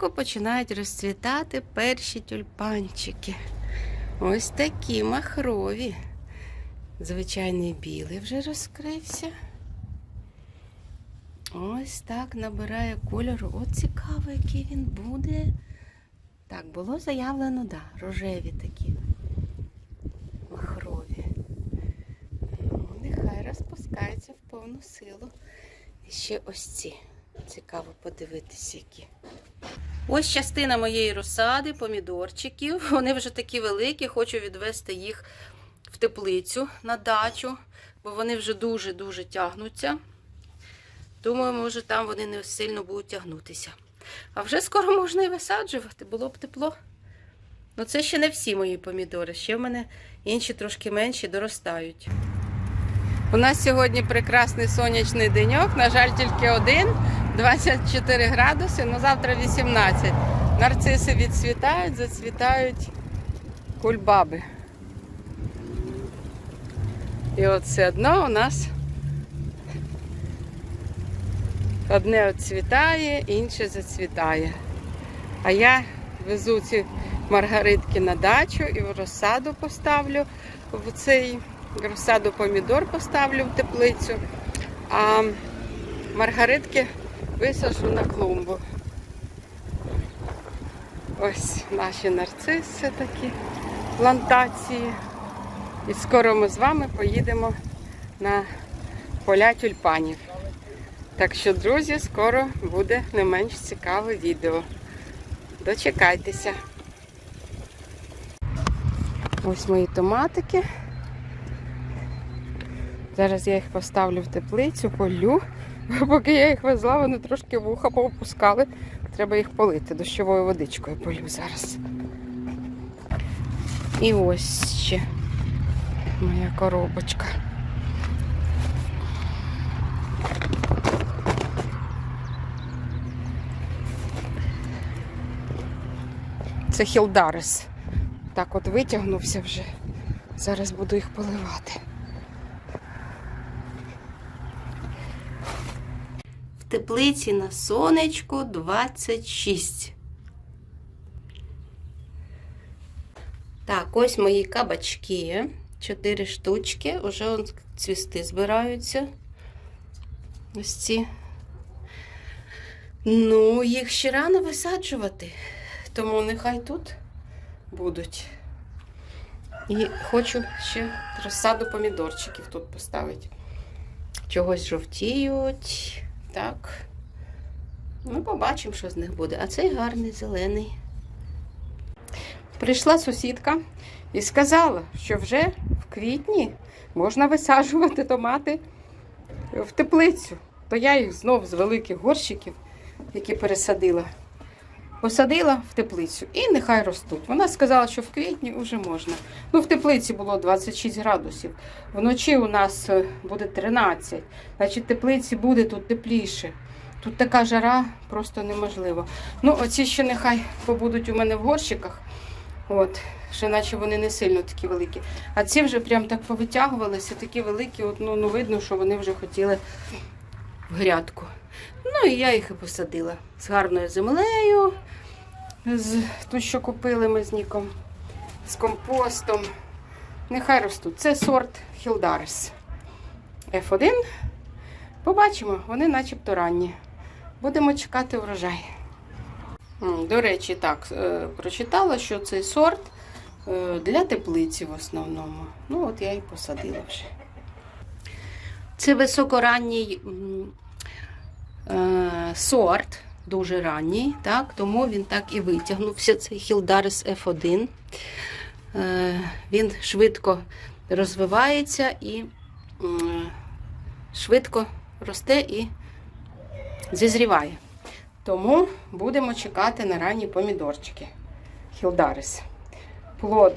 потихеньку починають розцвітати перші тюльпанчики. Ось такі махрові. Звичайний білий вже розкрився. Ось так набирає кольору. От цікаво, який він буде. Так, було заявлено, да, рожеві такі. Махрові. Ну, нехай розпускаються в повну силу. І ще ось ці. Цікаво подивитися, які. Ось частина моєї розсади, помідорчиків. Вони вже такі великі, хочу відвести їх в теплицю на дачу, бо вони вже дуже-дуже тягнуться. Думаю, може, там вони не сильно будуть тягнутися. А вже скоро можна і висаджувати, було б тепло. Ну, це ще не всі мої помідори. Ще в мене інші трошки менші доростають. У нас сьогодні прекрасний сонячний деньок. На жаль, тільки один, 24 градуси, ну завтра 18. Нарциси відцвітають, зацвітають кульбаби. І от все одно у нас одне відцвітає, інше зацвітає. А я везу ці маргаритки на дачу і в розсаду поставлю в цей розсаду помідор поставлю в теплицю, а маргаритки висаджу на клумбу. Ось наші нарциси такі плантації. І скоро ми з вами поїдемо на поля тюльпанів. Так що, друзі, скоро буде не менш цікаве відео. Дочекайтеся. Ось мої томатики. Зараз я їх поставлю в теплицю, полю. Поки я їх везла, вони трошки вуха поопускали. Треба їх полити дощовою водичкою полю зараз. І ось ще моя коробочка. Це Хілдарис. Так от витягнувся вже. Зараз буду їх поливати. В теплиці на сонечку 26. Так, ось мої кабачки. Чотири штучки. Уже цвісти збираються. Ось ці. Ну, їх ще рано висаджувати. Тому нехай тут будуть. І хочу ще розсаду помідорчиків тут поставити. Чогось жовтіють. Так. Ну, побачимо, що з них буде. А цей гарний зелений. Прийшла сусідка і сказала, що вже в квітні можна висаджувати томати в теплицю. То я їх знов з великих горщиків, які пересадила, посадила в теплицю і нехай ростуть. Вона сказала, що в квітні вже можна. Ну, в теплиці було 26 градусів. Вночі у нас е, буде 13. Значить, теплиці буде тут тепліше. Тут така жара просто неможливо. Ну, оці ще нехай побудуть у мене в горщиках. От, ще наче вони не сильно такі великі. А ці вже прям так повитягувалися, такі великі, от, ну, ну видно, що вони вже хотіли в грядку. Ну і я їх і посадила з гарною землею, з ту, що купили ми з Ніком, з компостом. Нехай ростуть. Це сорт Хілдарис F1. Побачимо, вони начебто ранні. Будемо чекати врожай. До речі, так, е, прочитала, що цей сорт е, для теплиці в основному. Ну, от я і посадила вже. Це високоранній сорт, дуже ранній, так, тому він так і витягнувся. Цей Хілдарис F1. Е, Він швидко розвивається і швидко росте і зізріває. Тому будемо чекати на ранні помідорчики. Хілдарис. Плод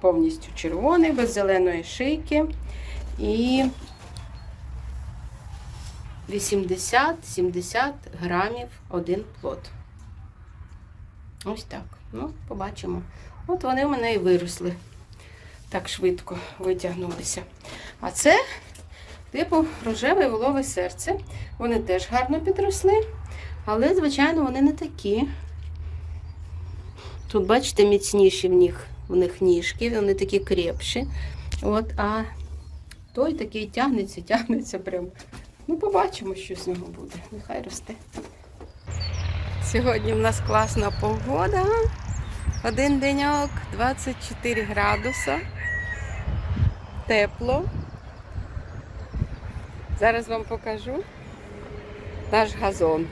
повністю червоний, без зеленої шийки. І 80-70 грамів один плод. Ось так. Ну, побачимо. От вони в мене і виросли. Так швидко витягнулися. А це, типу, рожеве волове серце. Вони теж гарно підросли. Але, звичайно, вони не такі Тут, бачите, міцніші в них, в них ніжки, вони такі крепші. От, а той такий тягнеться, тягнеться прям. Ну, побачимо, що з нього буде. Нехай росте. Сьогодні в нас класна погода. Один деньок, 24 градуса. Тепло. Зараз вам покажу наш газон.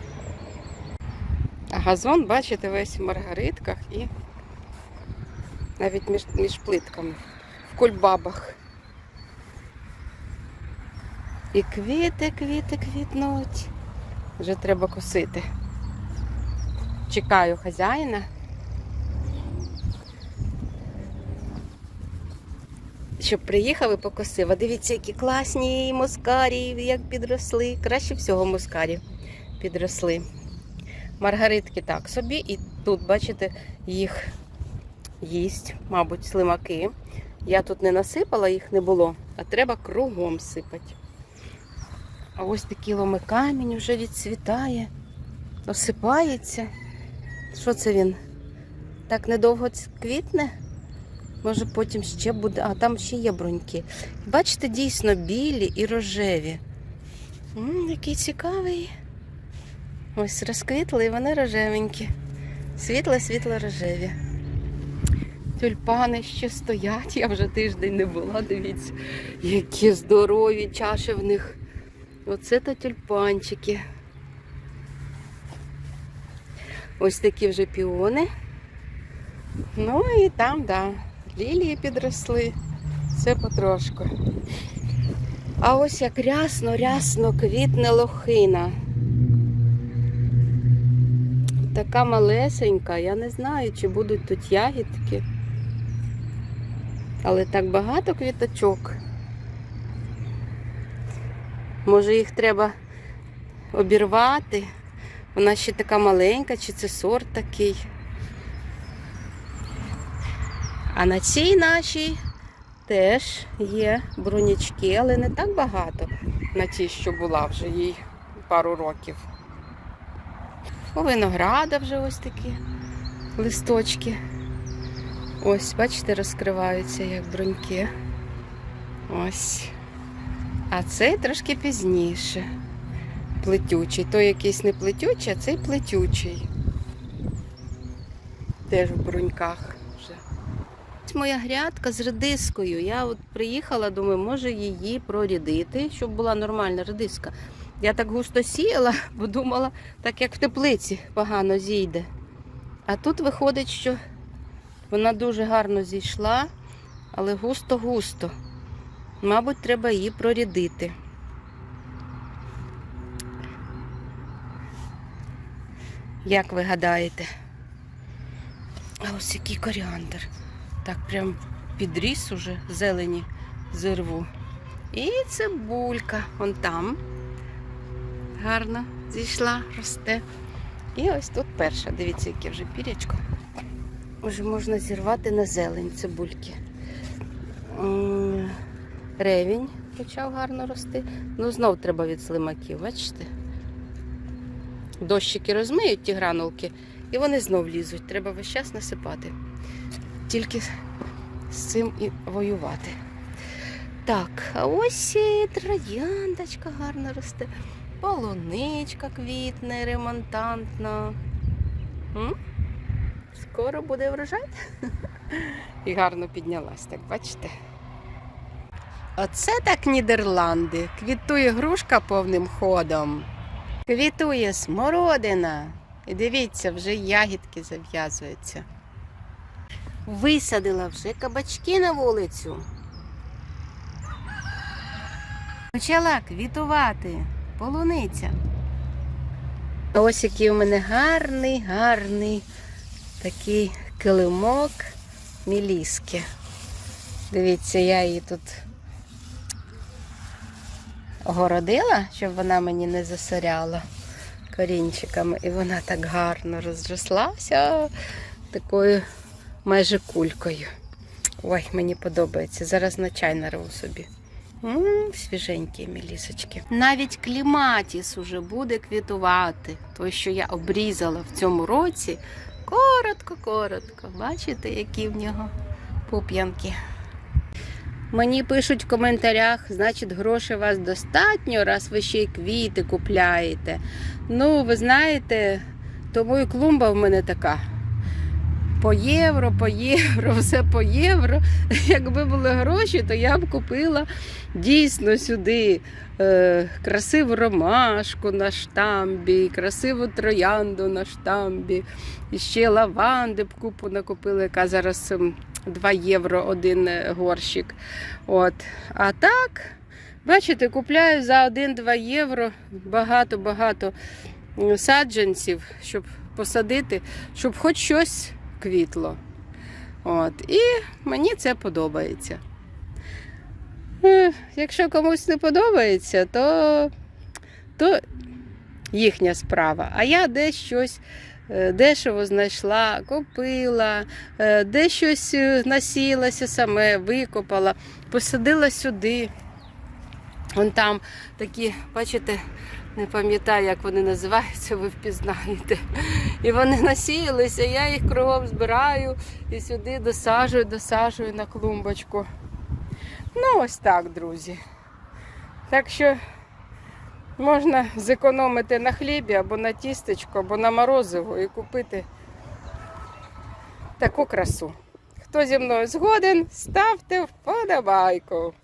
А газон, бачите, весь в маргаритках і навіть між, між плитками, в кульбабах. І квіти, квіти квітнуть. Вже треба косити. Чекаю хазяїна. Щоб приїхав і покосив. А дивіться, які класні москарі, як підросли. Краще всього москарі підросли. Маргаритки так собі, і тут, бачите, їх їсть, мабуть, слимаки. Я тут не насипала, їх не було, а треба кругом сипати. А ось такий ломикамінь вже відцвітає, осипається. Що це він? Так недовго квітне? Може потім ще буде. А там ще є бруньки. Бачите, дійсно білі і рожеві. м який цікавий. Ось розквітли і вони рожевенькі. Світло-світло рожеві. Тюльпани ще стоять, я вже тиждень не була, дивіться, які здорові чаші в них. Оце то тюльпанчики. Ось такі вже піони. Ну і там, да, лілії підросли. Все потрошку. А ось як рясно-рясно квітне лохина. Така малесенька, я не знаю, чи будуть тут ягідки. Але так багато квіточок. Може їх треба обірвати. Вона ще така маленька, чи це сорт такий. А на цій нашій теж є брунячки, але не так багато на тій, що була вже їй пару років. У винограда вже ось такі листочки. Ось, бачите, розкриваються як бруньки. Ось. А цей трошки пізніше. Плетючий. Той якийсь не плетючий, а цей плетючий. Теж в бруньках вже. Ось моя грядка з редискою. Я от приїхала, думаю, може її прорядити, щоб була нормальна редиска. Я так густо сіяла, бо думала, так як в теплиці погано зійде. А тут виходить, що вона дуже гарно зійшла, але густо-густо. Мабуть, треба її прорядити. Як ви гадаєте? А ось який коріандр. Так прям підріс уже зелені зирву. І цибулька. Вон там. Гарно зійшла, росте. І ось тут перша. Дивіться, яке вже пірячко. Вже можна зірвати на зелень цибульки. Ревінь почав гарно рости. Ну, знов треба від слимаків, бачите? Дощики розмиють ті гранулки, і вони знов лізуть. Треба весь час насипати. Тільки з цим і воювати. Так, а ось і трояндочка гарно росте. Полуничка квітне, ремонтантна. М? Скоро буде врожай. І гарно піднялась, так бачите? Оце так Нідерланди. Квітує грушка повним ходом. Квітує смородина. І дивіться, вже ягідки зав'язуються. Висадила вже кабачки на вулицю. Почала квітувати полуниця. Ось який у мене гарний, гарний такий килимок міліски. Дивіться, я її тут огородила, щоб вона мені не засоряла корінчиками. І вона так гарно розрослася такою майже кулькою. Ой, мені подобається. Зараз на чай нарву собі. М, свіженькі мілісочки. Навіть кліматіс уже буде квітувати. Той, що я обрізала в цьому році, коротко, коротко. Бачите, які в нього пуп'янки. Мені пишуть в коментарях, значить, грошей у вас достатньо, раз ви ще й квіти купляєте. Ну, ви знаєте, тому і клумба в мене така. По євро, по євро, все по євро. Якби були гроші, то я б купила дійсно сюди е, красиву ромашку на штамбі, красиву троянду на штамбі, і ще лаванди б купу накупила, яка зараз ем, 2 євро один е, горщик. От. А так, бачите, купляю за 1-2 євро багато-багато саджанців, щоб посадити, щоб хоч щось квітло. От. І мені це подобається. Е, Якщо комусь не подобається, то, то їхня справа. А я десь щось дешево знайшла, купила, е, де щось е, насіялася саме, викопала, посадила сюди. Вон там такі, бачите, не пам'ятаю, як вони називаються, ви впізнаєте. І вони насіялися, я їх кругом збираю і сюди досаджую, досаджую на клумбочку. Ну, ось так, друзі. Так що можна зекономити на хлібі або на тістечко, або на морозиво і купити таку красу. Хто зі мною згоден, ставте вподобайку.